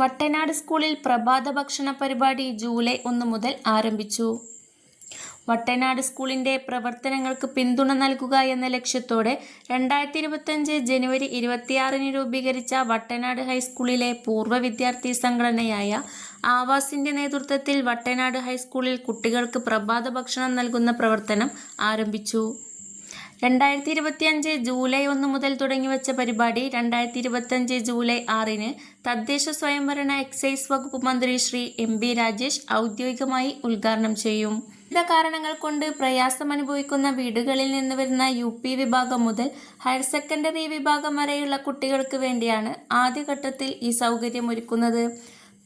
വട്ടനാട് സ്കൂളിൽ പ്രഭാത ഭക്ഷണ പരിപാടി ജൂലൈ ഒന്ന് മുതൽ ആരംഭിച്ചു. വട്ടനാട് സ്കൂളിന്റെ പ്രവർത്തനങ്ങൾക്ക് പിന്തുണ നൽകുക എന്ന ലക്ഷ്യത്തോടെ രണ്ടായിരത്തി ഇരുപത്തഞ്ച് ജനുവരി ഇരുപത്തിയാറിന് രൂപീകരിച്ച വട്ടനാട് ഹൈസ്കൂളിലെ പൂർവ വിദ്യാർത്ഥി സംഘടനയായ ആവാസിന്റെ നേതൃത്വത്തിൽ വട്ടനാട് ഹൈസ്കൂളിൽ കുട്ടികൾക്ക് പ്രഭാത ഭക്ഷണം നൽകുന്ന പ്രവർത്തനം ആരംഭിച്ചു. രണ്ടായിരത്തി ഇരുപത്തിയഞ്ച് ജൂലൈ ഒന്ന് മുതൽ തുടങ്ങിവച്ച പരിപാടി രണ്ടായിരത്തി ഇരുപത്തിയഞ്ച് ജൂലൈ ആറിന് തദ്ദേശ സ്വയംഭരണ എക്സൈസ് വകുപ്പ് മന്ത്രി ശ്രീ എം ബി രാജേഷ് ഔദ്യോഗികമായി ഉദ്ഘാടനം ചെയ്യും. വിവിധ കാരണങ്ങൾ കൊണ്ട് പ്രയാസം അനുഭവിക്കുന്ന വീടുകളിൽ നിന്ന് വരുന്ന യു പി വിഭാഗം മുതൽ ഹയർ സെക്കൻഡറി വിഭാഗം വരെയുള്ള കുട്ടികൾക്ക് വേണ്ടിയാണ് ആദ്യഘട്ടത്തിൽ ഈ സൗകര്യം ഒരുക്കുന്നത്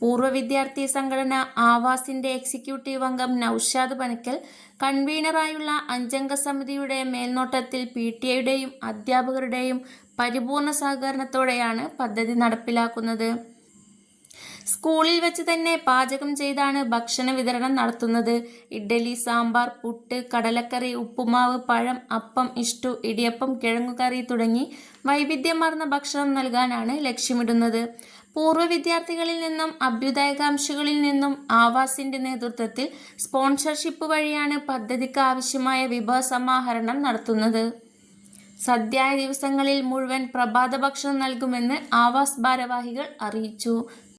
പൂർവ വിദ്യാർത്ഥി സംഘടന ആവാസിന്റെ എക്സിക്യൂട്ടീവ് അംഗം നൌഷാദ് പണിക്കൽ കൺവീനറായുള്ള അഞ്ചംഗ സമിതിയുടെ മേൽനോട്ടത്തിൽ പി ടി ഐയുടെയും അധ്യാപകരുടെയും പരിപൂർണ സഹകരണത്തോടെയാണ് പദ്ധതി നടപ്പിലാക്കുന്നത്. സ്കൂളിൽ വെച്ച് തന്നെ പാചകം ചെയ്താണ് ഭക്ഷണ വിതരണം നടത്തുന്നത്. ഇഡ്ഡലി സാമ്പാർ പുട്ട് കടലക്കറി ഉപ്പുമാവ് പഴം അപ്പം ഇഷ്ടു ഇടിയപ്പം കിഴങ്ങുകറി തുടങ്ങി വൈവിധ്യമാർന്ന ഭക്ഷണം നൽകാനാണ് ലക്ഷ്യമിടുന്നത്. പൂർവ വിദ്യാർത്ഥികളിൽ നിന്നും അഭ്യുദയകാംക്ഷികളിൽ നിന്നും ആവാസിന്റെ നേതൃത്വത്തിൽ സ്പോൺസർഷിപ്പ് വഴിയാണ് പദ്ധതിക്ക് ആവശ്യമായ വിഭവ സമാഹരണം നടത്തുന്നത്. സദ്യായ ദിവസങ്ങളിൽ മുഴുവൻ പ്രഭാത ഭക്ഷണം നൽകുമെന്ന് ആവാസ് ഭാരവാഹികൾ അറിയിച്ചു.